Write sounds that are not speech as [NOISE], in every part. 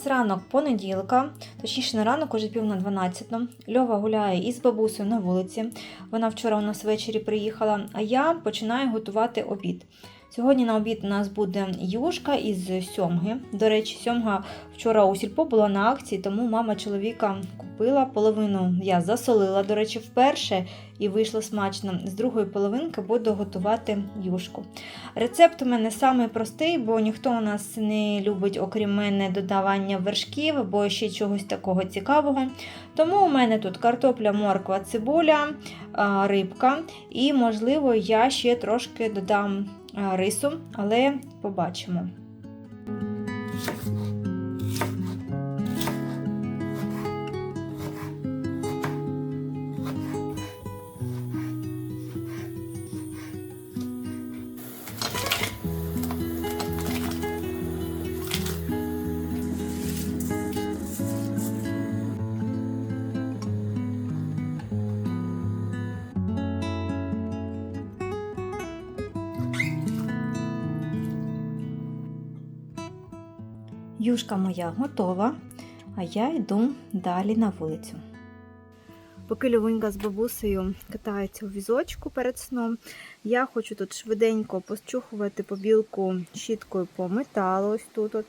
нас ранок понеділка, точніше на ранок уже пів на 12. Льова гуляє із бабусею на вулиці. Вона вчора у нас ввечері приїхала, а я починаю готувати обід. Сьогодні на обід у нас буде юшка із сьомги. До речі, сьомга вчора у сільпо була на акції, тому мама чоловіка купила половину. Я засолила, до речі, вперше і вийшло смачно. З другої половинки буду готувати юшку. Рецепт у мене самий простий, бо ніхто у нас не любить, окрім мене, додавання вершків або ще чогось такого цікавого. Тому у мене тут картопля, морква, цибуля, рибка і, можливо, я ще трошки додам рису, але побачимо. Юшка моя готова, а я йду далі на вулицю. Поки Льовинька з бабусею катається у візочку перед сном, я хочу тут швиденько почухувати побілку щіткою по металу, ось тут. От,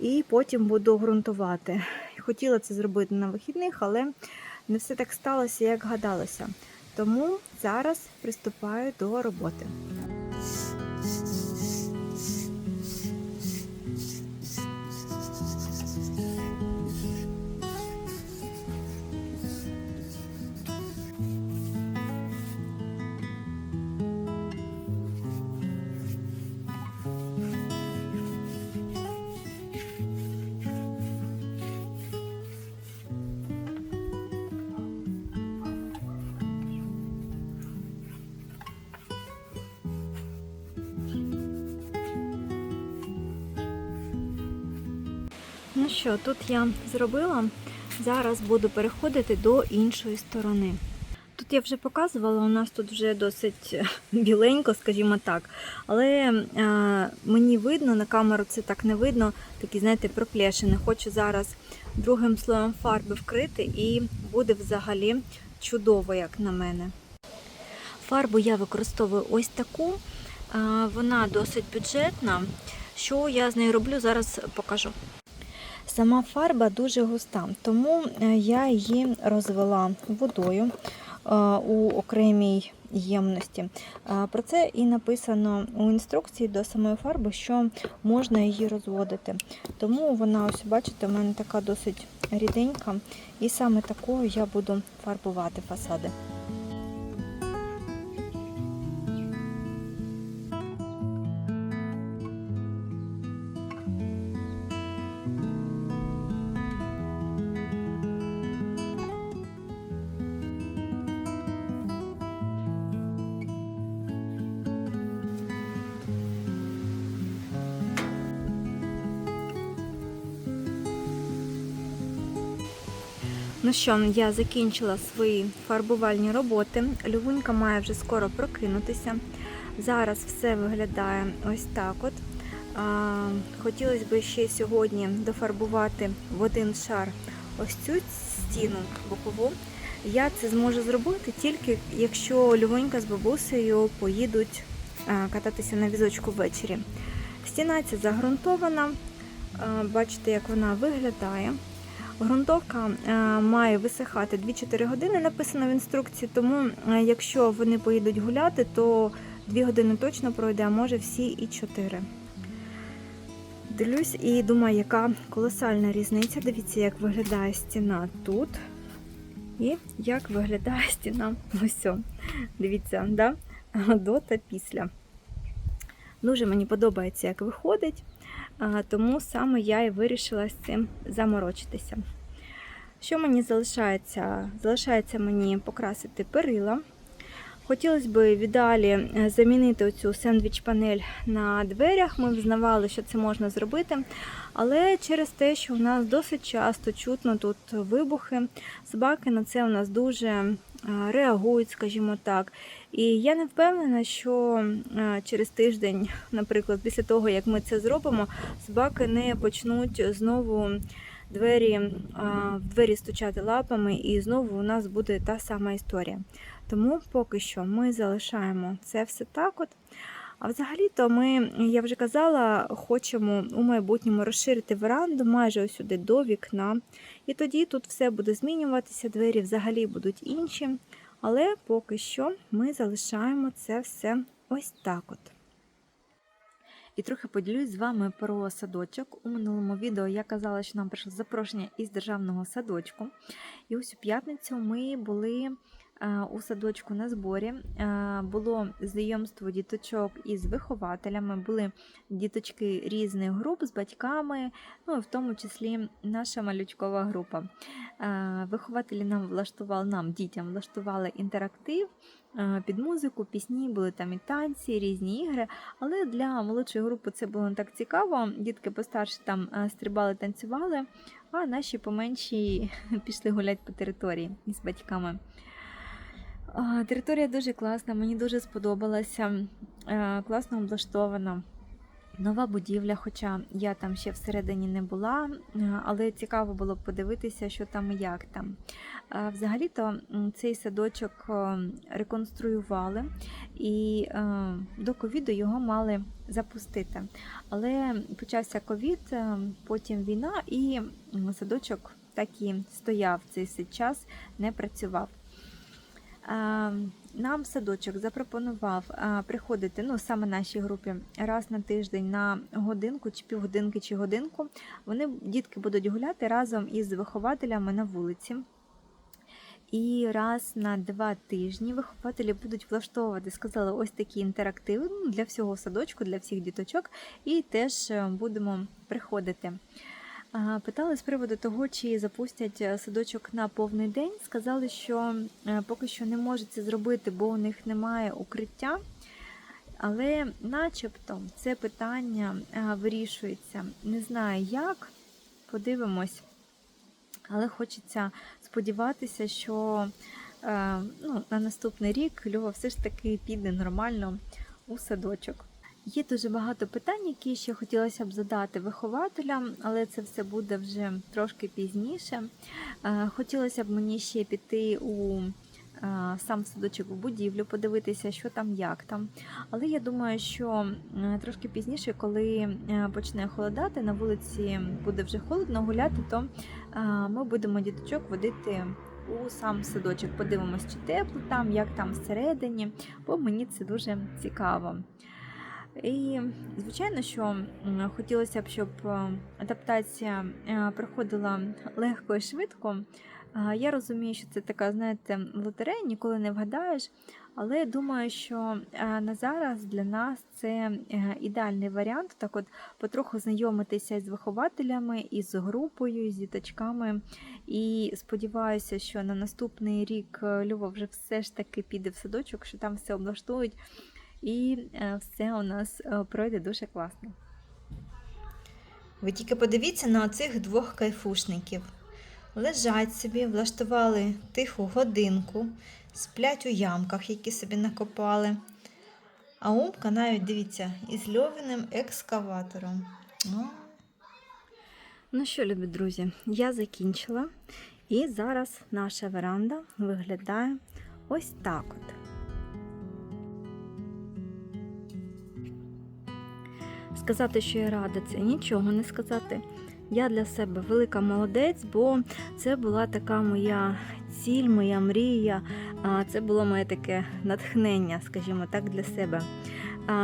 і потім буду ґрунтувати. Хотіла це зробити на вихідних, але не все так сталося, як гадалося. Тому зараз приступаю до роботи. Ну що, тут я зробила. Зараз буду переходити до іншої сторони. Тут я вже показувала, у нас тут вже досить біленько, скажімо так. Але е, мені видно, на камеру це так не видно, такі, знаєте, проплешини. Хочу зараз другим слоєм фарби вкрити і буде взагалі чудово, як на мене. Фарбу я використовую ось таку. Е, вона досить бюджетна. Що я з нею роблю, зараз покажу. Сама фарба дуже густа, тому е, я її розвела водою е, у окремій ємності. Е, Про це і написано у інструкції до самої фарби, що можна її розводити. Тому вона, ось бачите, у мене така досить ріденька, і саме такою я буду фарбувати фасади. Ну що, я закінчила свої фарбувальні роботи. Лювунька має вже скоро прокинутися. Зараз все виглядає ось так от. Хотілося б ще сьогодні дофарбувати в один шар ось цю стіну бокову. Я це зможу зробити тільки якщо Лювонька з бабусею поїдуть кататися на візочку ввечері. Стіна ця загрунтована. Бачите, як вона виглядає. Грунтовка е, має висихати 2-4 години, написано в інструкції, тому е, якщо вони поїдуть гуляти, то 2 години точно пройде, а може всі і 4. Дивлюсь і думаю, яка колосальна різниця. Дивіться, як виглядає стіна тут. І як виглядає стіна ось. Дивіться, да? до та після. Дуже мені подобається, як виходить. Тому саме я і вирішила з цим заморочитися. Що мені залишається? Залишається мені покрасити перила. Хотілося б в ідеалі е, замінити оцю сендвіч-панель на дверях. Ми взнавали, що це можна зробити. Але через те, що у нас досить часто чутно тут вибухи, собаки на це у нас дуже реагують, скажімо так. І я не впевнена, що через тиждень, наприклад, після того, як ми це зробимо, собаки не почнуть знову двері, в двері стучати лапами, і знову у нас буде та сама історія. Тому поки що ми залишаємо це все так. от. А взагалі-то ми, я вже казала, хочемо у майбутньому розширити веранду майже ось сюди до вікна. І тоді тут все буде змінюватися, двері взагалі будуть інші. Але поки що ми залишаємо це все ось так от. І трохи поділюсь з вами про садочок. У минулому відео я казала, що нам прийшло запрошення із державного садочку. І ось у п'ятницю ми були у садочку на зборі. Е, Було знайомство діточок із вихователями, були діточки різних груп з батьками, ну в тому числі наша малючкова група. Е, Вихователі нам влаштували, нам, дітям влаштували інтерактив е, під музику, пісні, були там і танці, різні ігри. Але для молодшої групи це було не так цікаво. Дітки постарші там е, стрибали, танцювали, а наші поменші [LAUGHS] пішли гуляти по території із батьками. Територія дуже класна, мені дуже сподобалася, Е, класно облаштована. Нова будівля, хоча я там ще всередині не була, е, але цікаво було подивитися, що там і як там. Е, Взагалі-то цей садочок реконструювали і до ковіду його мали запустити. Але почався ковід, потім війна, і садочок так і стояв цей час, не працював. Нам садочок запропонував приходити, ну саме нашій групі, раз на тиждень на годинку, чи півгодинки, чи годинку. Вони дітки будуть гуляти разом із вихователями на вулиці. І раз на два тижні вихователі будуть влаштовувати, сказали, ось такі інтерактиви ну, для всього садочку, для всіх діточок, і теж е, будемо приходити. Питали з приводу того, чи запустять е, садочок на повний день. Сказали, що е, поки що не можуть це зробити, бо у них немає укриття. Але начебто це питання е, вирішується. Не знаю як, подивимось. Але хочеться сподіватися, що ну, на наступний рік Льова все ж таки піде нормально у садочок. Є дуже багато питань, які ще хотілося б задати вихователям, але це все буде вже трошки пізніше. Е, Хотілося б мені ще піти у е, сам садочок в будівлю, подивитися, що там, як там. Але я думаю, що е, трошки пізніше, коли почне холодати, на вулиці буде вже холодно гуляти, то ми будемо діточок водити. У сам садочок подивимось, чи тепло там, як там всередині, бо мені це дуже цікаво. І, звичайно, що хотілося б, щоб е, адаптація е, проходила легко і швидко. Я розумію, що це така, знаєте, лотерея, ніколи не вгадаєш. Але думаю, що е, на зараз для нас це ідеальний варіант, так от потроху знайомитися з вихователями, із групою, з діточками. І сподіваюся, що на наступний рік Люба вже все ж таки піде в садочок, що там все облаштують, і е, все у нас е, пройде дуже класно. Ви тільки подивіться на оцих двох кайфушників. Лежать собі, влаштували тиху годинку, сплять у ямках, які собі накопали. А Умка навіть дивіться, із льовиним екскаватором. Ну, Ну що, любі друзі, я закінчила, і зараз наша веранда виглядає ось так от. Сказати, що я рада, це нічого не сказати. Я для себе велика молодець, бо це була така моя ціль, моя мрія. Це було моє таке натхнення, скажімо так, для себе.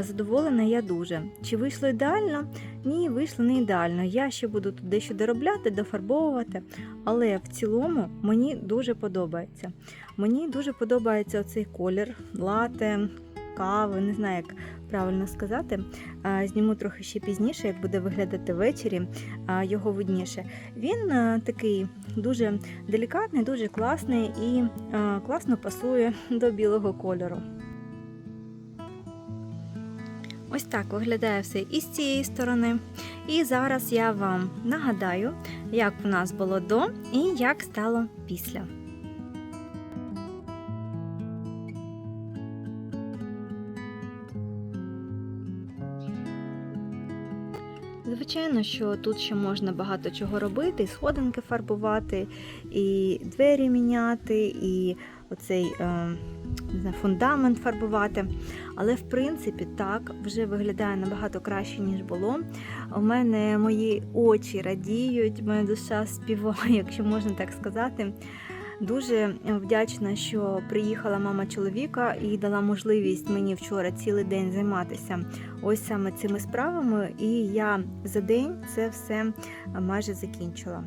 Задоволена я дуже. Чи вийшло ідеально? Ні, вийшло не ідеально. Я ще буду тут дещо доробляти, дофарбовувати, але в цілому мені дуже подобається. Мені дуже подобається оцей колір, лате, кави, не знаю, як правильно сказати. Зніму трохи ще пізніше, як буде виглядати ввечері, його видніше. Він такий дуже делікатний, дуже класний і класно пасує [LAUGHS] до білого кольору. Ось так виглядає все із цієї сторони. І зараз я вам нагадаю, як в нас було до і як стало після. Звичайно, що тут ще можна багато чого робити, і сходинки фарбувати, і двері міняти, і оцей е, не знаю, фундамент фарбувати. Але в принципі так вже виглядає набагато краще, ніж було. У мене мої очі радіють, моя душа співає, [LAUGHS] якщо можна так сказати. Дуже вдячна, що приїхала мама чоловіка і дала можливість мені вчора цілий день займатися ось саме цими справами, і я за день це все майже закінчила.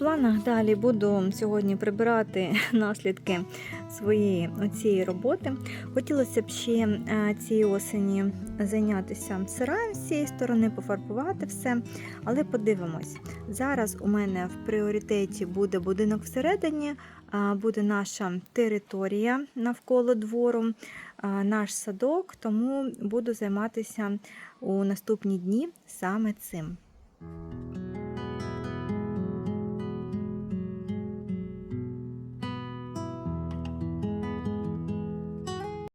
Планах далі буду сьогодні прибирати [LAUGHS] наслідки своєї цієї роботи. Хотілося б ще е, цієї осені зайнятися сараєм з цієї сторони, пофарбувати все, але подивимось. Зараз у мене в пріоритеті буде будинок всередині, буде наша територія навколо двору, наш садок, тому буду займатися у наступні дні саме цим.